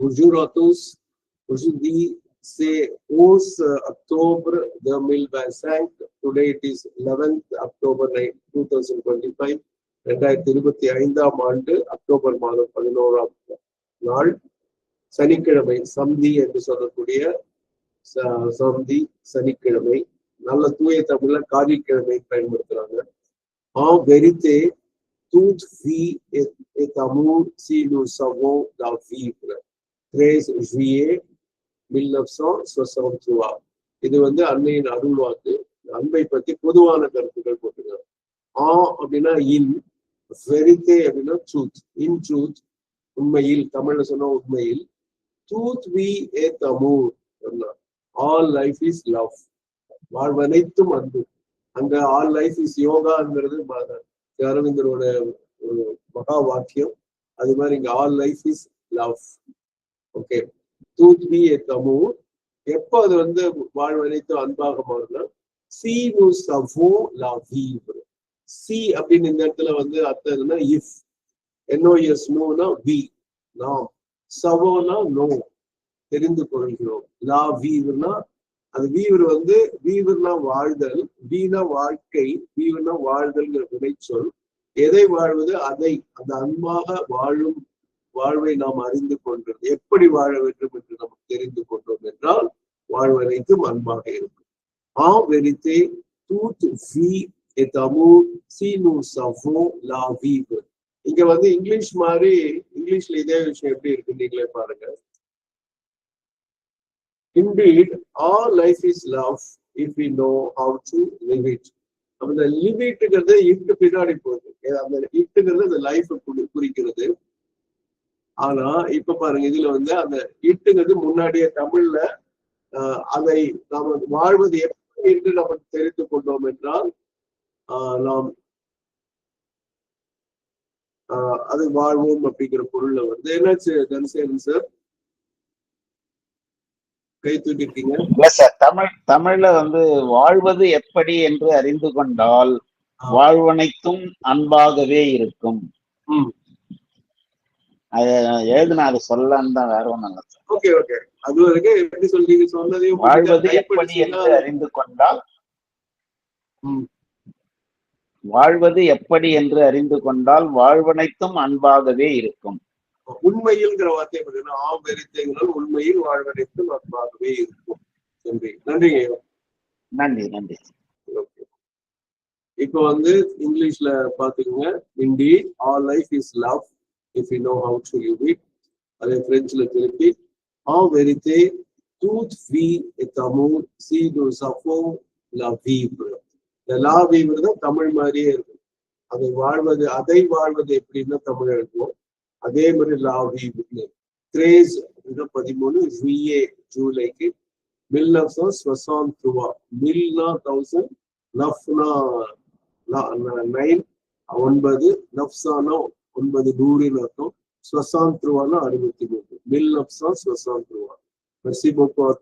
Bonjour à tous. Aujourd'hui, c'est 11 octobre 2025. Today it is 11th October 2025. ரெண்டாயிரத்தி இருபத்தி ஐந்தாம் ஆண்டு அக்டோபர் மாதம் பதினோராம் நாள் சனிக்கிழமை சந்தி என்று சொல்லக்கூடிய ச- சந்தி சனிக்கிழமை நல்ல தூய தமிழ்ல காரிக்கிழமை பயன்படுத்துறாங்க ஆ வெரித்தே toute vie est, est amour si nous savons la vivre. 13 juillet 1963 இது வந்து அன்னையின் அருள்வாக்கு அன்பை பத்தி பொதுவான கருத்துக்கள் போட்டிருக்காங்க ஆ அப்படின்னா இன் வெரித்தே அப்படின்னா ட்ரூத் இன் ட்ரூத் உண்மையில் தமிழ்ல சொன்னா உண்மையில். ட்ரூத் வி ஏ தமூர் ஆல் லைஃப் இஸ் லவ் வாழ்வனைத்தும் அன்பு. அங்க ஆல் லைஃப் இஸ் யோகாங்கிறது அரவிந்தரோட ஒரு மகா வாக்கியம். அது மாதிரி இங்க all life is love okay tooth B A தமூர் எப்போ அது வந்து வாழ்வனைத்து அன்பாக மாறுனா சி நு சவோ லா வீவ் சி அப்படின்னு இந்த இடத்துல வந்து அர்த்தம் என்னன்னா இஃப் என்ஓஎஸ் நோனா வி நாம். சவோனா நோ தெரிந்து கொள்கிறோம். லா வீவ்னா அது வீவர் வந்து வீவர்னா வாழ்தல் வீணா வாழ்க்கை வீவர்னா வாழ்தல்ங்கிற வினைச்சொல். எதை வாழ்வது? அதை. அந்த அன்பாக வாழும் வாழ்வை நாம் அறிந்து கொண்டோம் எப்படி வாழ வேண்டும் என்று நமக்கு தெரிந்து கொண்டோம் என்றால் வாழ்வனைத்தும் அன்பாக இருக்கும் ஆ வெறித்தே தூத் வி எத் அமூர் சி நூ இங்க வந்து இங்கிலீஷ் மாதிரி இங்கிலீஷ்ல இதே விஷயம் எப்படி இருக்கு நீங்களே பாருங்க. Indeed, all life is love if we know how to live it. அப்ப இந்த இட்டு பின்னாடி போகுது. அந்த இட்டுங்கிறது அந்த லைஃப் குறிக்கிறது. ஆனா இப்ப பாருங்க இதுல வந்து அந்த இட்டுங்கிறது முன்னாடியே தமிழ்ல அதை நாம் வாழ்வது எப்படி என்று நம்ம தெரிந்து கொண்டோம் என்றால் நாம் அது வாழ்வோம் அப்படிங்கிற பொருள்ல வந்து என்னாச்சு தனசேகரன் சார் கை தூக்கிட்டீங்க இல்ல சார் தமிழ் தமிழ்ல வந்து வாழ்வது எப்படி என்று அறிந்து கொண்டால். வாழ்வனைத்தும் அன்பாகவே இருக்கும். அது எழுதுன அது சொல்லன்னு தான் வேற ஒண்ணும் இல்லை ஓகே ஓகே. அது வரைக்கும் எப்படி சொல்றீங்க சொன்னதையும் வாழ்வது எப்படி என்று அறிந்து கொண்டால்? வாழ்வது எப்படி என்று அறிந்து கொண்டால் வாழ்வனைத்தும் அன்பாகவே இருக்கும். உண்மையில்ங்கிற வார்த்தை பார்த்தீங்கன்னா ஆ வெறித்தைகளால் உண்மையில் வாழ்வடைத்து நன்றாகவே இருக்கும். நன்றி. நன்றிங்க நன்றி நன்றி. ஓகே. இப்போ வந்து இங்கிலீஷ்ல பாத்துக்கோங்க indie all life is love if you know how to live it அதே பிரெஞ்சில் திருப்பி ஆ வெரித்தே டூத் வி எத் சி டு சஃபோ லா இந்த லா வீவ்ரு தான் தமிழ் மாதிரியே இருக்கும். அதை வாழ்வது அதை வாழ்வது எப்படின்னா தமிழ் எழுதுவோம் அதே மாதிரி லா வீவ்னு கிரேஸ் அப்படின்னா பதிமூணு ஜூஏ ஜூலைக்கு மில் நஃப்ஸா ஸ்வசான் துவா மில்னா தௌசண்ட் நஃப்னா நைன் ஒன்பது நஃப்ஸானா ஒன்பது நூறுன்னு அர்த்தம் ஸ்வசான் துருவானா அறுபத்தி மூணு மில் நஃப்ஸா ஸ்வசான் துருவா Merci beaucoup à